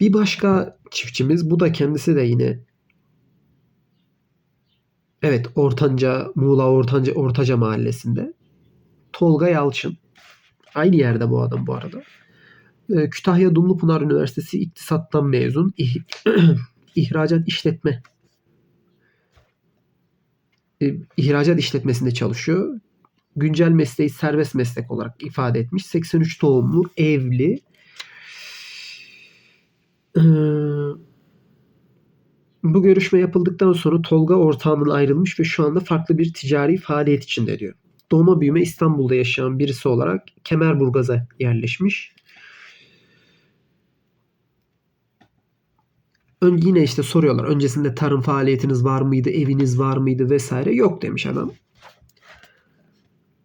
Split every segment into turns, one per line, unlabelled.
Bir başka çiftçimiz bu da kendisi de yine evet Ortanca Muğla Ortanca Ortaca mahallesinde Tolga Yalçın. Aynı yerde bu adam bu arada. Ee, Kütahya Dumlupınar Üniversitesi İktisattan mezun. İh- İhracat işletme e, ihracat işletmesinde çalışıyor. Güncel mesleği serbest meslek olarak ifade etmiş. 83 doğumlu, evli. Ee, bu görüşme yapıldıktan sonra Tolga ortağından ayrılmış ve şu anda farklı bir ticari faaliyet içinde diyor. Doğma büyüme İstanbul'da yaşayan birisi olarak Kemerburgaz'a yerleşmiş. Ön, yine işte soruyorlar. Öncesinde tarım faaliyetiniz var mıydı? Eviniz var mıydı? Vesaire. Yok demiş adam.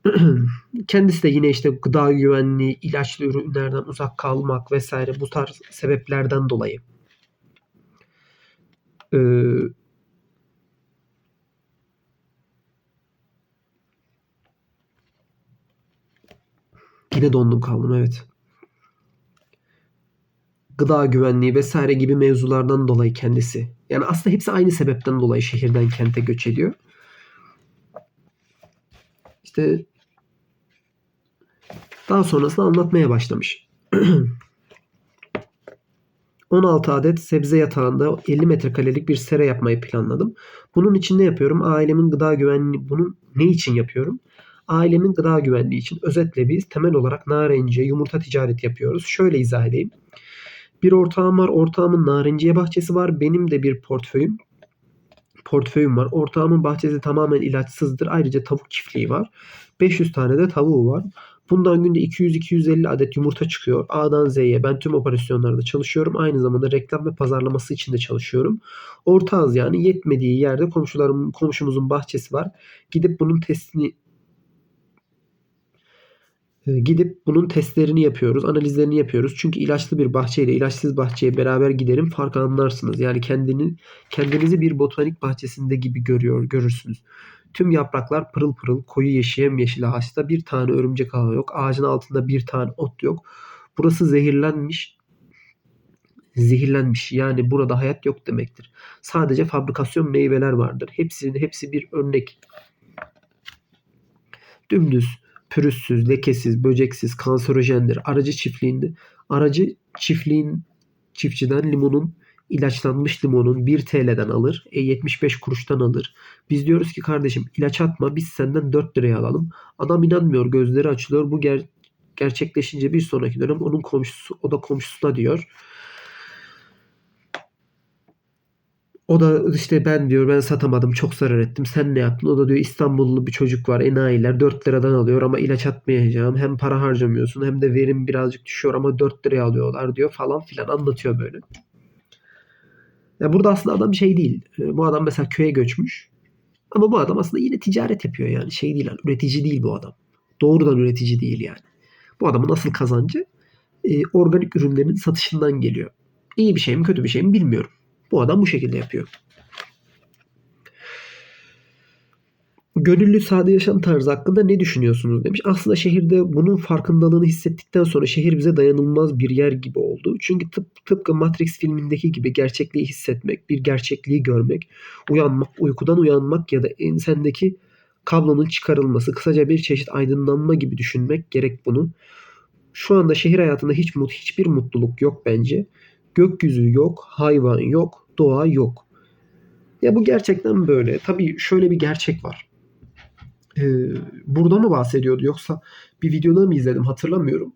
Kendisi de yine işte gıda güvenliği, ilaçlı ürünlerden uzak kalmak vesaire bu tarz sebeplerden dolayı ee, yine dondum kaldım evet. Gıda güvenliği vesaire gibi mevzulardan dolayı kendisi. Yani aslında hepsi aynı sebepten dolayı şehirden kente göç ediyor. İşte daha sonrasında anlatmaya başlamış. 16 adet sebze yatağında 50 metrekarelik bir sera yapmayı planladım. Bunun için ne yapıyorum? Ailemin gıda güvenliği bunun ne için yapıyorum? Ailemin gıda güvenliği için özetle biz temel olarak narenciye, yumurta ticareti yapıyoruz. Şöyle izah edeyim. Bir ortağım var. Ortağımın narenciye bahçesi var. Benim de bir portföyüm portföyüm var. Ortağımın bahçesi tamamen ilaçsızdır. Ayrıca tavuk çiftliği var. 500 tane de tavuğu var. Bundan günde 200-250 adet yumurta çıkıyor. A'dan Z'ye ben tüm operasyonlarda çalışıyorum. Aynı zamanda reklam ve pazarlaması için de çalışıyorum. Ortağız yani yetmediği yerde komşularım, komşumuzun bahçesi var. Gidip bunun testini e, gidip bunun testlerini yapıyoruz, analizlerini yapıyoruz. Çünkü ilaçlı bir bahçe ile ilaçsız bahçeye beraber giderim fark anlarsınız. Yani kendini kendinizi bir botanik bahçesinde gibi görüyor görürsünüz. Tüm yapraklar pırıl pırıl, koyu yeşil yeşil ağaçta bir tane örümcek ağı yok. Ağacın altında bir tane ot yok. Burası zehirlenmiş. Zehirlenmiş. Yani burada hayat yok demektir. Sadece fabrikasyon meyveler vardır. Hepsinin hepsi bir örnek. Dümdüz, pürüzsüz, lekesiz, böceksiz, kanserojendir. Aracı çiftliğinde aracı çiftliğin çiftçiden limonun ilaçlanmış limonun 1 TL'den alır. E 75 kuruştan alır. Biz diyoruz ki kardeşim ilaç atma biz senden 4 liraya alalım. Adam inanmıyor gözleri açılıyor. Bu ger gerçekleşince bir sonraki dönem onun komşusu o da komşusuna diyor. O da işte ben diyor ben satamadım çok zarar ettim. Sen ne yaptın? O da diyor İstanbullu bir çocuk var enayiler 4 liradan alıyor ama ilaç atmayacağım. Hem para harcamıyorsun hem de verim birazcık düşüyor ama 4 liraya alıyorlar diyor falan filan anlatıyor böyle. Ya burada aslında adam şey değil. Ee, bu adam mesela köye göçmüş. Ama bu adam aslında yine ticaret yapıyor yani. Şey değil yani üretici değil bu adam. Doğrudan üretici değil yani. Bu adamın asıl kazancı e, organik ürünlerin satışından geliyor. İyi bir şey mi kötü bir şey mi bilmiyorum. Bu adam bu şekilde yapıyor. Gönüllü sade yaşam tarzı hakkında ne düşünüyorsunuz demiş. Aslında şehirde bunun farkındalığını hissettikten sonra şehir bize dayanılmaz bir yer gibi oldu. Çünkü tıp, tıpkı Matrix filmindeki gibi gerçekliği hissetmek, bir gerçekliği görmek, uyanmak, uykudan uyanmak ya da ensendeki kablonun çıkarılması, kısaca bir çeşit aydınlanma gibi düşünmek gerek bunu. Şu anda şehir hayatında hiç mut, hiçbir mutluluk yok bence. Gökyüzü yok, hayvan yok, doğa yok. Ya bu gerçekten böyle. Tabii şöyle bir gerçek var. Ee, burada mı bahsediyordu yoksa bir videoda mı izledim hatırlamıyorum.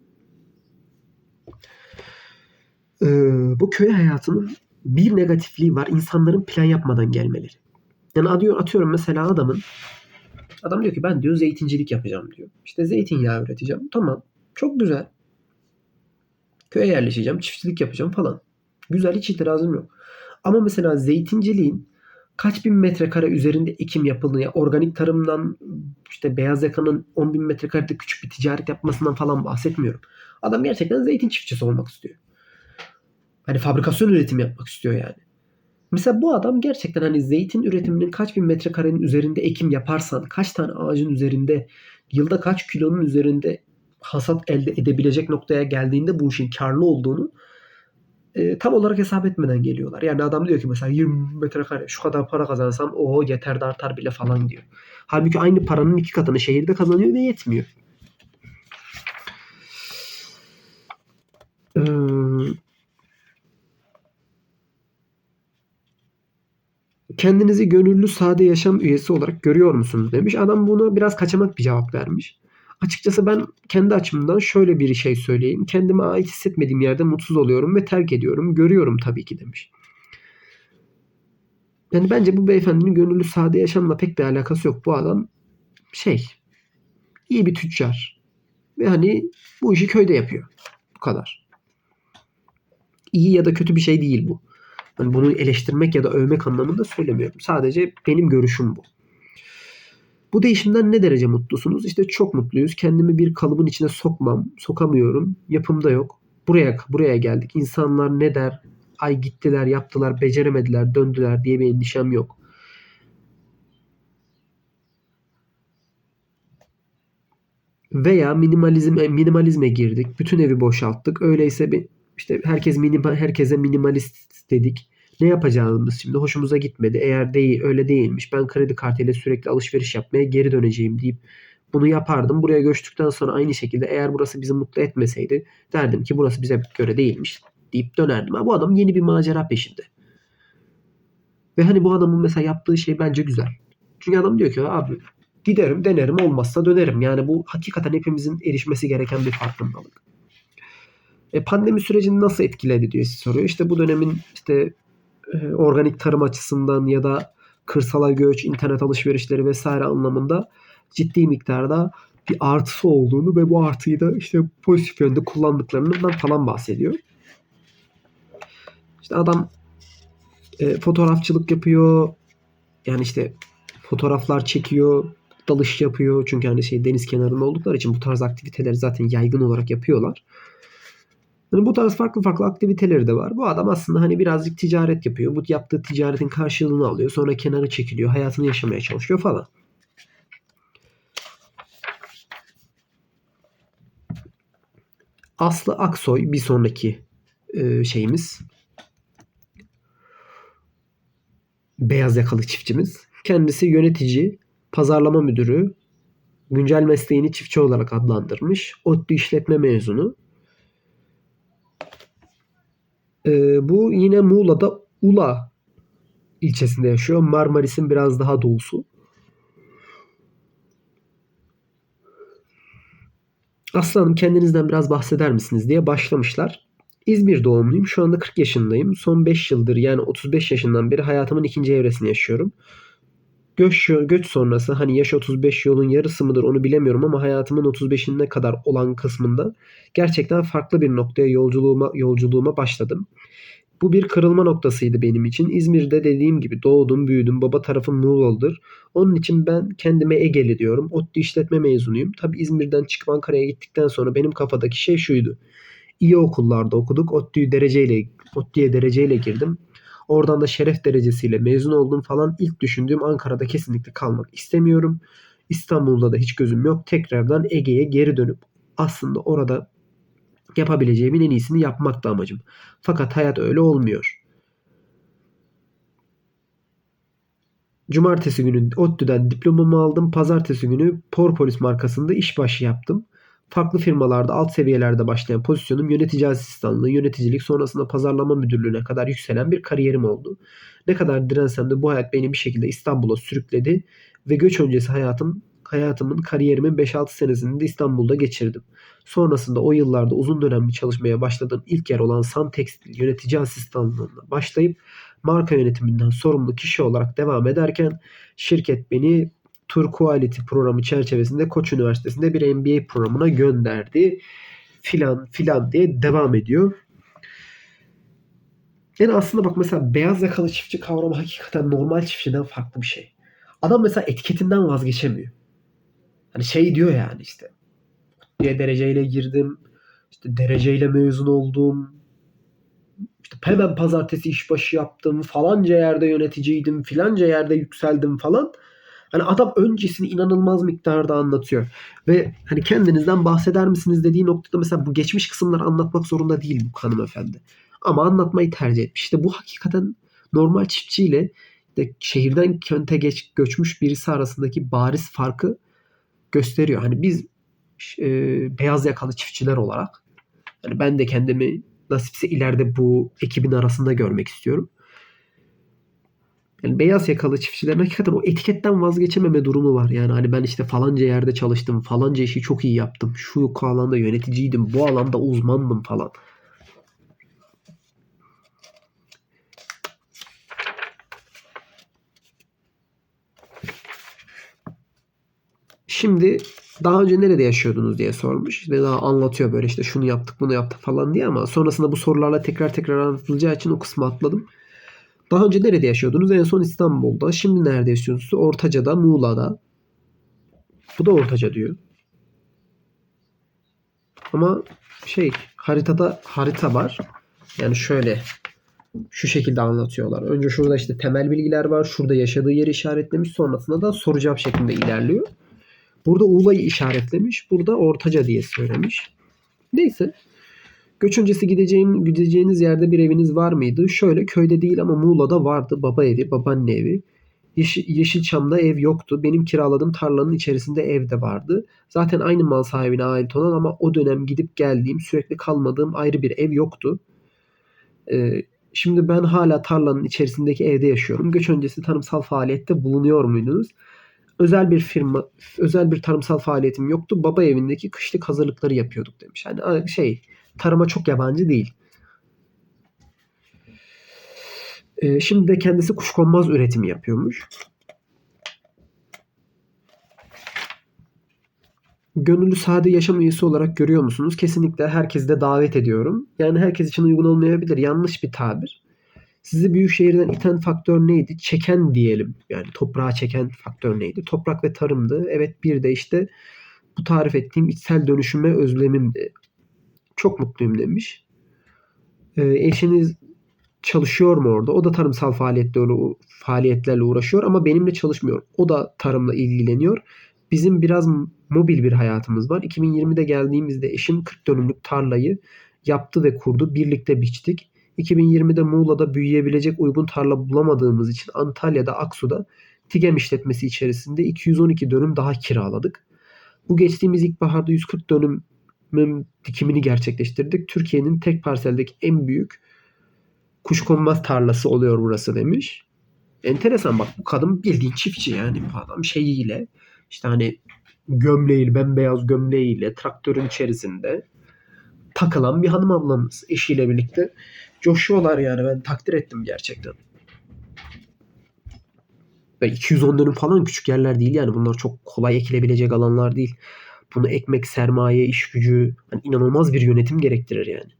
Ee, bu köy hayatının bir negatifliği var. İnsanların plan yapmadan gelmeleri. Yani atıyorum, atıyorum mesela adamın adam diyor ki ben diyor zeytincilik yapacağım diyor. İşte zeytinyağı üreteceğim. Tamam. Çok güzel. Köye yerleşeceğim. Çiftçilik yapacağım falan. Güzel hiç itirazım yok. Ama mesela zeytinciliğin kaç bin metrekare üzerinde ekim yapıldığını, ya organik tarımdan işte beyaz yakanın 10 bin metrekarede küçük bir ticaret yapmasından falan bahsetmiyorum. Adam gerçekten zeytin çiftçisi olmak istiyor. Hani fabrikasyon üretimi yapmak istiyor yani. Mesela bu adam gerçekten hani zeytin üretiminin kaç bin metrekarenin üzerinde ekim yaparsan, kaç tane ağacın üzerinde, yılda kaç kilonun üzerinde hasat elde edebilecek noktaya geldiğinde bu işin karlı olduğunu e, tam olarak hesap etmeden geliyorlar. Yani adam diyor ki mesela 20 metrekare şu kadar para kazansam o yeter de artar bile falan diyor. Halbuki aynı paranın iki katını şehirde kazanıyor ve yetmiyor. Ee, kendinizi gönüllü sade yaşam üyesi olarak görüyor musunuz demiş. Adam bunu biraz kaçamak bir cevap vermiş. Açıkçası ben kendi açımdan şöyle bir şey söyleyeyim. Kendime ait hissetmediğim yerde mutsuz oluyorum ve terk ediyorum. Görüyorum tabii ki demiş. Yani bence bu beyefendinin gönüllü sade yaşamla pek bir alakası yok. Bu adam şey iyi bir tüccar. Ve hani bu işi köyde yapıyor. Bu kadar. İyi ya da kötü bir şey değil bu. Hani bunu eleştirmek ya da övmek anlamında söylemiyorum. Sadece benim görüşüm bu. Bu değişimden ne derece mutlusunuz? İşte çok mutluyuz. Kendimi bir kalıbın içine sokmam, sokamıyorum. Yapımda yok. Buraya buraya geldik. İnsanlar ne der? Ay gittiler, yaptılar, beceremediler, döndüler diye bir endişem yok. Veya minimalizm minimalizme girdik. Bütün evi boşalttık. Öyleyse bir işte herkes minimal herkese minimalist dedik. Ne yapacağımız şimdi hoşumuza gitmedi. Eğer değil öyle değilmiş ben kredi kartıyla sürekli alışveriş yapmaya geri döneceğim deyip bunu yapardım. Buraya göçtükten sonra aynı şekilde eğer burası bizi mutlu etmeseydi derdim ki burası bize göre değilmiş deyip dönerdim. Ha, bu adam yeni bir macera peşinde. Ve hani bu adamın mesela yaptığı şey bence güzel. Çünkü adam diyor ki abi giderim denerim olmazsa dönerim. Yani bu hakikaten hepimizin erişmesi gereken bir farkındalık. E, pandemi sürecini nasıl etkiledi diye soruyor. İşte bu dönemin işte e, organik tarım açısından ya da kırsala göç, internet alışverişleri vesaire anlamında ciddi miktarda bir artısı olduğunu ve bu artıyı da işte pozitif yönde kullandıklarından falan bahsediyor. İşte adam e, fotoğrafçılık yapıyor. Yani işte fotoğraflar çekiyor, dalış yapıyor. Çünkü hani şey deniz kenarında oldukları için bu tarz aktiviteleri zaten yaygın olarak yapıyorlar. Yani bu tarz farklı farklı aktiviteleri de var. Bu adam aslında hani birazcık ticaret yapıyor. Bu yaptığı ticaretin karşılığını alıyor. Sonra kenara çekiliyor. Hayatını yaşamaya çalışıyor falan. Aslı Aksoy bir sonraki e, şeyimiz. Beyaz yakalı çiftçimiz. Kendisi yönetici, pazarlama müdürü, güncel mesleğini çiftçi olarak adlandırmış. ODTÜ işletme mezunu. Ee, bu yine Muğla'da Ula ilçesinde yaşıyor. Marmaris'in biraz daha doğusu. Aslanım kendinizden biraz bahseder misiniz diye başlamışlar. İzmir doğumluyum. Şu anda 40 yaşındayım. Son 5 yıldır yani 35 yaşından beri hayatımın ikinci evresini yaşıyorum. Göç, göç sonrası hani yaş 35 yolun yarısı mıdır onu bilemiyorum ama hayatımın 35'ine kadar olan kısmında gerçekten farklı bir noktaya yolculuğuma yolculuğuma başladım. Bu bir kırılma noktasıydı benim için. İzmir'de dediğim gibi doğdum, büyüdüm. Baba tarafım Muğla'lıdır. Onun için ben kendime Egeli diyorum. ODTÜ işletme mezunuyum. Tabi İzmir'den çıkıp Ankara'ya gittikten sonra benim kafadaki şey şuydu. İyi okullarda okuduk. ODTÜ'yü dereceyle, ODTÜ'ye dereceyle girdim. Oradan da şeref derecesiyle mezun oldum falan. İlk düşündüğüm Ankara'da kesinlikle kalmak istemiyorum. İstanbul'da da hiç gözüm yok. Tekrardan Ege'ye geri dönüp aslında orada yapabileceğimin en iyisini yapmak da amacım. Fakat hayat öyle olmuyor. Cumartesi günü ODTÜ'den diplomamı aldım. Pazartesi günü Porpolis markasında işbaşı yaptım. Farklı firmalarda alt seviyelerde başlayan pozisyonum yönetici asistanlığı, yöneticilik sonrasında pazarlama müdürlüğüne kadar yükselen bir kariyerim oldu. Ne kadar dirensem de bu hayat beni bir şekilde İstanbul'a sürükledi ve göç öncesi hayatım hayatımın kariyerimin 5-6 senesini de İstanbul'da geçirdim. Sonrasında o yıllarda uzun dönemli çalışmaya başladığım ilk yer olan San Tekstil yönetici asistanlığına başlayıp marka yönetiminden sorumlu kişi olarak devam ederken şirket beni Tour Quality programı çerçevesinde Koç Üniversitesi'nde bir MBA programına gönderdi. Filan filan diye devam ediyor. Yani aslında bak mesela beyaz yakalı çiftçi kavramı hakikaten normal çiftçiden farklı bir şey. Adam mesela etiketinden vazgeçemiyor. Hani şey diyor yani işte diye dereceyle girdim. İşte dereceyle mezun oldum. İşte hemen pazartesi işbaşı yaptım. Falanca yerde yöneticiydim. Filanca yerde yükseldim falan. Hani adam öncesini inanılmaz miktarda anlatıyor. Ve hani kendinizden bahseder misiniz dediği noktada mesela bu geçmiş kısımları anlatmak zorunda değil bu hanımefendi. Ama anlatmayı tercih etmiş. İşte bu hakikaten normal çiftçiyle de şehirden kente geç, göçmüş birisi arasındaki bariz farkı gösteriyor. Hani biz e, beyaz yakalı çiftçiler olarak yani ben de kendimi nasipse ileride bu ekibin arasında görmek istiyorum. Yani beyaz yakalı çiftçilerin hakikaten o etiketten vazgeçememe durumu var. Yani hani ben işte falanca yerde çalıştım, falanca işi çok iyi yaptım, şu alanda yöneticiydim, bu alanda uzmandım falan. Şimdi daha önce nerede yaşıyordunuz diye sormuş. İşte daha anlatıyor böyle işte şunu yaptık bunu yaptık falan diye ama sonrasında bu sorularla tekrar tekrar anlatılacağı için o kısmı atladım. Daha önce nerede yaşıyordunuz? En son İstanbul'da. Şimdi nerede yaşıyorsunuz? Ortaca'da, Muğla'da. Bu da Ortaca diyor. Ama şey haritada harita var. Yani şöyle şu şekilde anlatıyorlar. Önce şurada işte temel bilgiler var. Şurada yaşadığı yeri işaretlemiş. Sonrasında da soru cevap şeklinde ilerliyor. Burada Uğla'yı işaretlemiş. Burada Ortaca diye söylemiş. Neyse. Göç öncesi gideceğim, gideceğiniz yerde bir eviniz var mıydı? Şöyle köyde değil ama Muğla'da vardı. Baba evi, babaanne evi. Yeşil, Yeşilçam'da ev yoktu. Benim kiraladığım tarlanın içerisinde ev de vardı. Zaten aynı mal sahibine ait olan ama o dönem gidip geldiğim, sürekli kalmadığım ayrı bir ev yoktu. Ee, şimdi ben hala tarlanın içerisindeki evde yaşıyorum. Göç öncesi tarımsal faaliyette bulunuyor muydunuz? özel bir firma, özel bir tarımsal faaliyetim yoktu. Baba evindeki kışlık hazırlıkları yapıyorduk demiş. Yani şey, tarıma çok yabancı değil. Ee, şimdi de kendisi kuşkonmaz üretimi yapıyormuş. Gönüllü sade yaşam üyesi olarak görüyor musunuz? Kesinlikle herkesi davet ediyorum. Yani herkes için uygun olmayabilir. Yanlış bir tabir. Sizi büyük şehirden iten faktör neydi? Çeken diyelim. Yani toprağa çeken faktör neydi? Toprak ve tarımdı. Evet bir de işte bu tarif ettiğim içsel dönüşüme özlemimdi. Çok mutluyum demiş. Ee, eşiniz çalışıyor mu orada? O da tarımsal faaliyetlerle, faaliyetlerle uğraşıyor ama benimle çalışmıyor. O da tarımla ilgileniyor. Bizim biraz mobil bir hayatımız var. 2020'de geldiğimizde eşim 40 dönümlük tarlayı yaptı ve kurdu. Birlikte biçtik. 2020'de Muğla'da büyüyebilecek uygun tarla bulamadığımız için Antalya'da Aksu'da TİGEM işletmesi içerisinde 212 dönüm daha kiraladık. Bu geçtiğimiz ilkbaharda 140 dönüm dikimini gerçekleştirdik. Türkiye'nin tek parseldeki en büyük kuşkonmaz tarlası oluyor burası demiş. Enteresan bak bu kadın bildiğin çiftçi yani bu adam şeyiyle işte hani gömleğiyle bembeyaz gömleğiyle traktörün içerisinde takılan bir hanım ablamız eşiyle birlikte coşuyorlar yani ben takdir ettim gerçekten. Ve 210 dönüm falan küçük yerler değil yani bunlar çok kolay ekilebilecek alanlar değil. Bunu ekmek, sermaye, iş gücü hani inanılmaz bir yönetim gerektirir yani.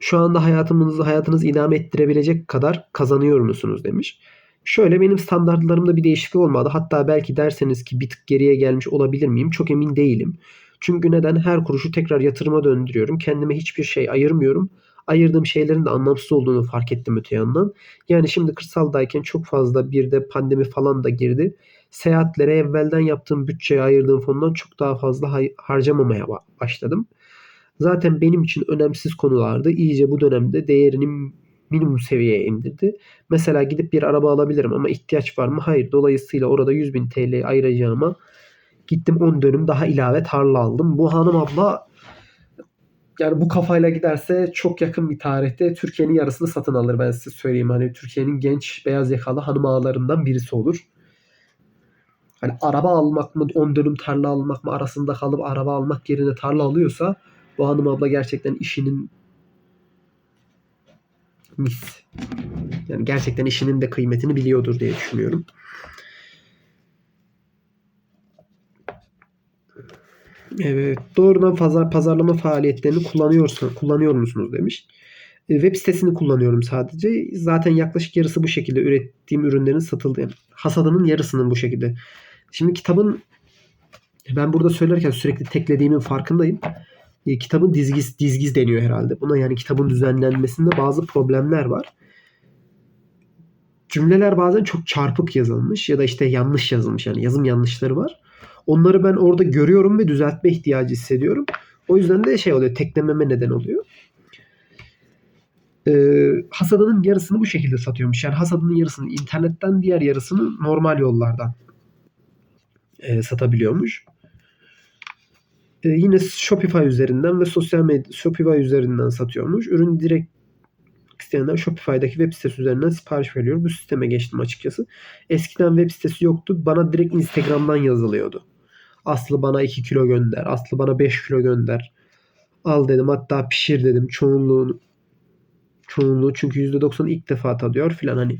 Şu anda hayatınızı hayatınızı idame ettirebilecek kadar kazanıyor musunuz demiş. Şöyle benim standartlarımda bir değişiklik olmadı. Hatta belki derseniz ki bir tık geriye gelmiş olabilir miyim? Çok emin değilim. Çünkü neden? Her kuruşu tekrar yatırıma döndürüyorum. Kendime hiçbir şey ayırmıyorum. Ayırdığım şeylerin de anlamsız olduğunu fark ettim öte yandan. Yani şimdi kırsaldayken çok fazla bir de pandemi falan da girdi. Seyahatlere evvelden yaptığım bütçeye ayırdığım fondan çok daha fazla harcamamaya başladım. Zaten benim için önemsiz konulardı. İyice bu dönemde değerini minimum seviyeye indirdi. Mesela gidip bir araba alabilirim ama ihtiyaç var mı? Hayır. Dolayısıyla orada 100 bin TL ayıracağıma Gittim 10 dönüm daha ilave tarla aldım. Bu hanım abla yani bu kafayla giderse çok yakın bir tarihte Türkiye'nin yarısını satın alır ben size söyleyeyim. Hani Türkiye'nin genç beyaz yakalı hanım ağalarından birisi olur. Hani araba almak mı 10 dönüm tarla almak mı arasında kalıp araba almak yerine tarla alıyorsa bu hanım abla gerçekten işinin mis. Yani gerçekten işinin de kıymetini biliyordur diye düşünüyorum. Evet, doğrudan pazar pazarlama faaliyetlerini kullanıyorsun, kullanıyor musunuz demiş. E, web sitesini kullanıyorum sadece. Zaten yaklaşık yarısı bu şekilde ürettiğim ürünlerin satıldığı. Hasadının yarısının bu şekilde. Şimdi kitabın ben burada söylerken sürekli teklediğimin farkındayım. E, kitabın dizgiz, dizgiz deniyor herhalde. Buna yani kitabın düzenlenmesinde bazı problemler var. Cümleler bazen çok çarpık yazılmış ya da işte yanlış yazılmış. Yani yazım yanlışları var. Onları ben orada görüyorum ve düzeltme ihtiyacı hissediyorum. O yüzden de şey oluyor teklememe neden oluyor. Ee, hasadının yarısını bu şekilde satıyormuş. Yani hasadının yarısını internetten diğer yarısını normal yollardan e, satabiliyormuş. E, yine Shopify üzerinden ve sosyal medya Shopify üzerinden satıyormuş. Ürün direkt isteyenler Shopify'daki web sitesi üzerinden sipariş veriyor. Bu sisteme geçtim açıkçası. Eskiden web sitesi yoktu. Bana direkt Instagram'dan yazılıyordu. Aslı bana 2 kilo gönder. Aslı bana 5 kilo gönder. Al dedim. Hatta pişir dedim. Çoğunluğunu çoğunluğu çünkü %90 ilk defa tadıyor filan hani.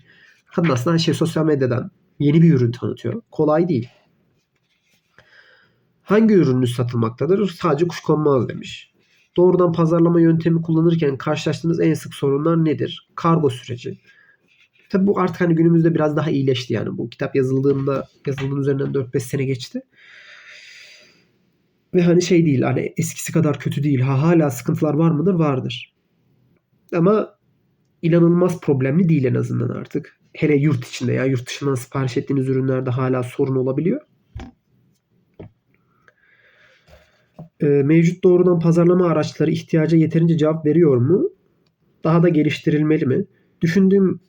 Kadın aslında şey sosyal medyadan yeni bir ürün tanıtıyor. Kolay değil. Hangi ürününüz satılmaktadır? Sadece kuşkonmaz demiş. Doğrudan pazarlama yöntemi kullanırken karşılaştığınız en sık sorunlar nedir? Kargo süreci. Tabi bu artık hani günümüzde biraz daha iyileşti yani. Bu kitap yazıldığında yazıldığının üzerinden 4-5 sene geçti. Ve hani şey değil hani eskisi kadar kötü değil. Ha hala sıkıntılar var mıdır? Vardır. Ama inanılmaz problemli değil en azından artık. Hele yurt içinde ya yurt dışından sipariş ettiğiniz ürünlerde hala sorun olabiliyor. Ee, mevcut doğrudan pazarlama araçları ihtiyaca yeterince cevap veriyor mu? Daha da geliştirilmeli mi? Düşündüğüm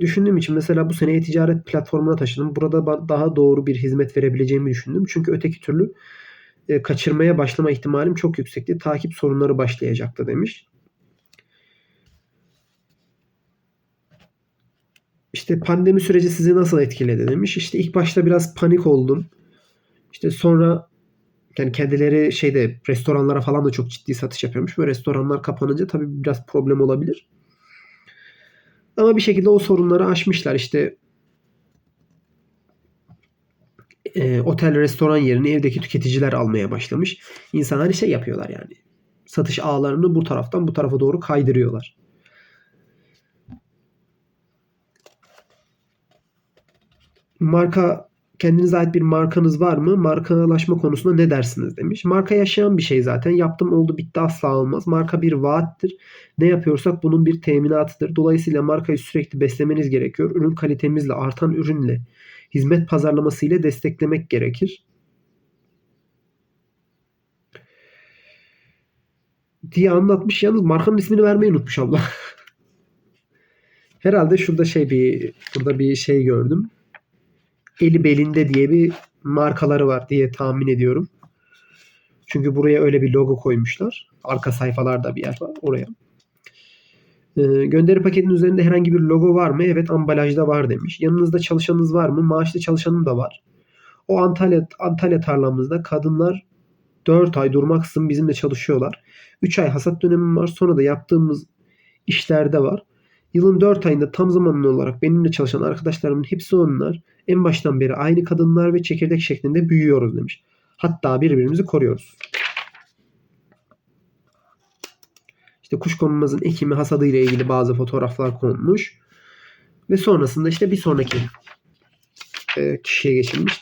düşündüğüm için mesela bu sene e-ticaret platformuna taşıdım. Burada daha doğru bir hizmet verebileceğimi düşündüm. Çünkü öteki türlü e, kaçırmaya başlama ihtimalim çok yüksekti. Takip sorunları başlayacaktı demiş. İşte pandemi süreci sizi nasıl etkiledi demiş. İşte ilk başta biraz panik oldum. İşte sonra yani kendileri şeyde restoranlara falan da çok ciddi satış yapıyormuş. Ve restoranlar kapanınca tabii biraz problem olabilir. Ama bir şekilde o sorunları aşmışlar. İşte e, otel restoran yerini evdeki tüketiciler almaya başlamış. İnsanlar hani şey yapıyorlar yani. Satış ağlarını bu taraftan bu tarafa doğru kaydırıyorlar. Marka kendinize ait bir markanız var mı? Markalaşma konusunda ne dersiniz demiş. Marka yaşayan bir şey zaten. Yaptım oldu bitti asla olmaz. Marka bir vaattir. Ne yapıyorsak bunun bir teminatıdır. Dolayısıyla markayı sürekli beslemeniz gerekiyor. Ürün kalitemizle, artan ürünle, hizmet pazarlaması ile desteklemek gerekir. diye anlatmış. Yalnız markanın ismini vermeyi unutmuş abla. Herhalde şurada şey bir burada bir şey gördüm. Eli belinde diye bir markaları var diye tahmin ediyorum. Çünkü buraya öyle bir logo koymuşlar. Arka sayfalarda bir yer var oraya. Ee, gönderi paketinin üzerinde herhangi bir logo var mı? Evet ambalajda var demiş. Yanınızda çalışanınız var mı? Maaşlı çalışanım da var. O Antalya Antalya tarlamızda kadınlar 4 ay durmaksızın bizimle çalışıyorlar. 3 ay hasat dönemim var. Sonra da yaptığımız işlerde var. Yılın 4 ayında tam zamanlı olarak benimle çalışan arkadaşlarımın hepsi onlar. En baştan beri aynı kadınlar ve çekirdek şeklinde büyüyoruz demiş. Hatta birbirimizi koruyoruz. İşte kuşkonmazın ekimi hasadı ile ilgili bazı fotoğraflar konmuş. Ve sonrasında işte bir sonraki e, kişiye geçilmiş.